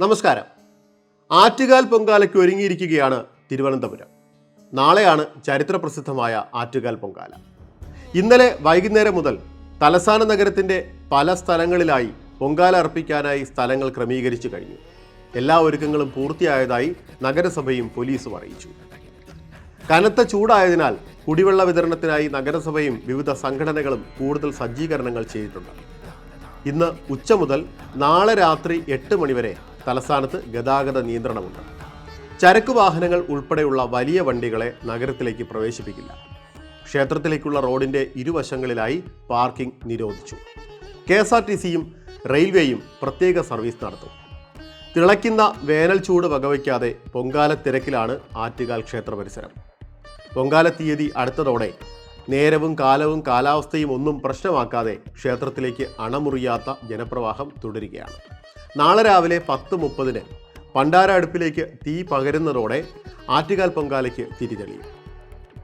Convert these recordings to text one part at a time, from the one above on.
നമസ്കാരം. ആറ്റുകാൽ പൊങ്കാലയ്ക്ക് ഒരുങ്ങിയിരിക്കുകയാണ് തിരുവനന്തപുരം. നാളെയാണ് ചരിത്ര പ്രസിദ്ധമായ ആറ്റുകാൽ പൊങ്കാല. ഇന്നലെ വൈകുന്നേരം മുതൽ തലസ്ഥാന നഗരത്തിന്റെ പല സ്ഥലങ്ങളിലായി പൊങ്കാല അർപ്പിക്കാനായി സ്ഥലങ്ങൾ ക്രമീകരിച്ചു കഴിഞ്ഞു. എല്ലാ ഒരുക്കങ്ങളും പൂർത്തിയായതായി നഗരസഭയും പോലീസും അറിയിച്ചു. കനത്ത ചൂടായതിനാൽ കുടിവെള്ള വിതരണത്തിനായി നഗരസഭയും വിവിധ സംഘടനകളും കൂടുതൽ സജ്ജീകരണങ്ങൾ ചെയ്തിട്ടുണ്ട്. ഇന്ന് ഉച്ച മുതൽ നാളെ രാത്രി എട്ട് മണിവരെ തലസ്ഥാനത്ത് ഗതാഗത നിയന്ത്രണമുണ്ട്. ചരക്ക് വാഹനങ്ങൾ ഉൾപ്പെടെയുള്ള വലിയ വണ്ടികളെ നഗരത്തിലേക്ക് പ്രവേശിപ്പിക്കില്ല. ക്ഷേത്രത്തിലേക്കുള്ള റോഡിന്റെ ഇരുവശങ്ങളിലായി പാർക്കിംഗ് നിരോധിച്ചു. കെ എസ് ആർ ടി സിയും റെയിൽവേയും പ്രത്യേക സർവീസ് നടത്തും. തിളയ്ക്കുന്ന വേനൽ ചൂട് വകവയ്ക്കാതെ പൊങ്കാല തിരക്കിലാണ് ആറ്റുകാൽ ക്ഷേത്ര പരിസരം. പൊങ്കാല തീയതി അടുത്തതോടെ നേരവും കാലവും കാലാവസ്ഥയും ഒന്നും പ്രശ്നമാക്കാതെ ക്ഷേത്രത്തിലേക്ക് അണമുറിയാത്ത ജനപ്രവാഹം തുടരുകയാണ്. നാളെ രാവിലെ പത്ത് മുപ്പതിന് പണ്ടാര അടുപ്പിലേക്ക് തീ പകരുന്നതോടെ ആറ്റുകാൽ പൊങ്കാലയ്ക്ക് തിരിതെളിയും.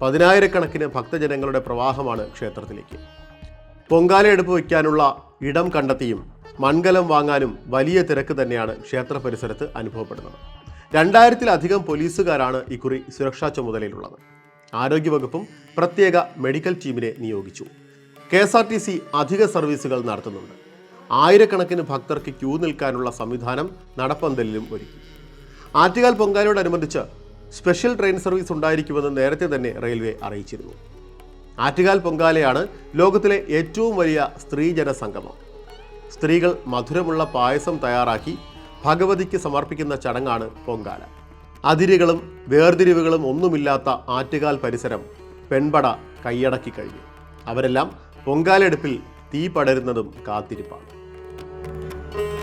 പതിനായിരക്കണക്കിന് ഭക്തജനങ്ങളുടെ പ്രവാഹമാണ് ക്ഷേത്രത്തിലേക്ക്. പൊങ്കാലയെടുപ്പ് വയ്ക്കാനുള്ള ഇടം കണ്ടെത്തിയും മൺകലം വാങ്ങാനും വലിയ തിരക്ക് തന്നെയാണ് ക്ഷേത്ര പരിസരത്ത് അനുഭവപ്പെടുന്നത്. രണ്ടായിരത്തിലധികം പോലീസുകാരാണ് ഇക്കുറി സുരക്ഷാ ചുമതലയിലുള്ളത്. ആരോഗ്യവകുപ്പും പ്രത്യേക മെഡിക്കൽ ടീമിനെ നിയോഗിച്ചു. K S R T C അധിക സർവീസുകൾ നടത്തുന്നുണ്ട്. ആയിരക്കണക്കിന് ഭക്തർക്ക് ക്യൂ നിൽക്കാനുള്ള സംവിധാനം നടപ്പന്തലിലും ഒരുക്കി. ആറ്റുകാൽ പൊങ്കാലയോടനുബന്ധിച്ച് സ്പെഷ്യൽ ട്രെയിൻ സർവീസ് ഉണ്ടായിരിക്കുമെന്ന് നേരത്തെ തന്നെ റെയിൽവേ അറിയിച്ചിരുന്നു. ആറ്റുകാൽ പൊങ്കാലയാണ് ലോകത്തിലെ ഏറ്റവും വലിയ സ്ത്രീജന സംഗമം സ്ത്രീകൾ മധുരമുള്ള പായസം തയ്യാറാക്കി ഭഗവതിക്ക് സമർപ്പിക്കുന്ന ചടങ്ങാണ് പൊങ്കാല. അതിരുകളും വേർതിരിവുകളും ഒന്നുമില്ലാത്ത ആറ്റുകാൽ പരിസരം പെൺപട കൈയടക്കി കഴിഞ്ഞു. അവരെല്ലാം പൊങ്കാലെടുപ്പിൽ തീ പടരുന്നതും കാത്തിരിപ്പാണ്. Música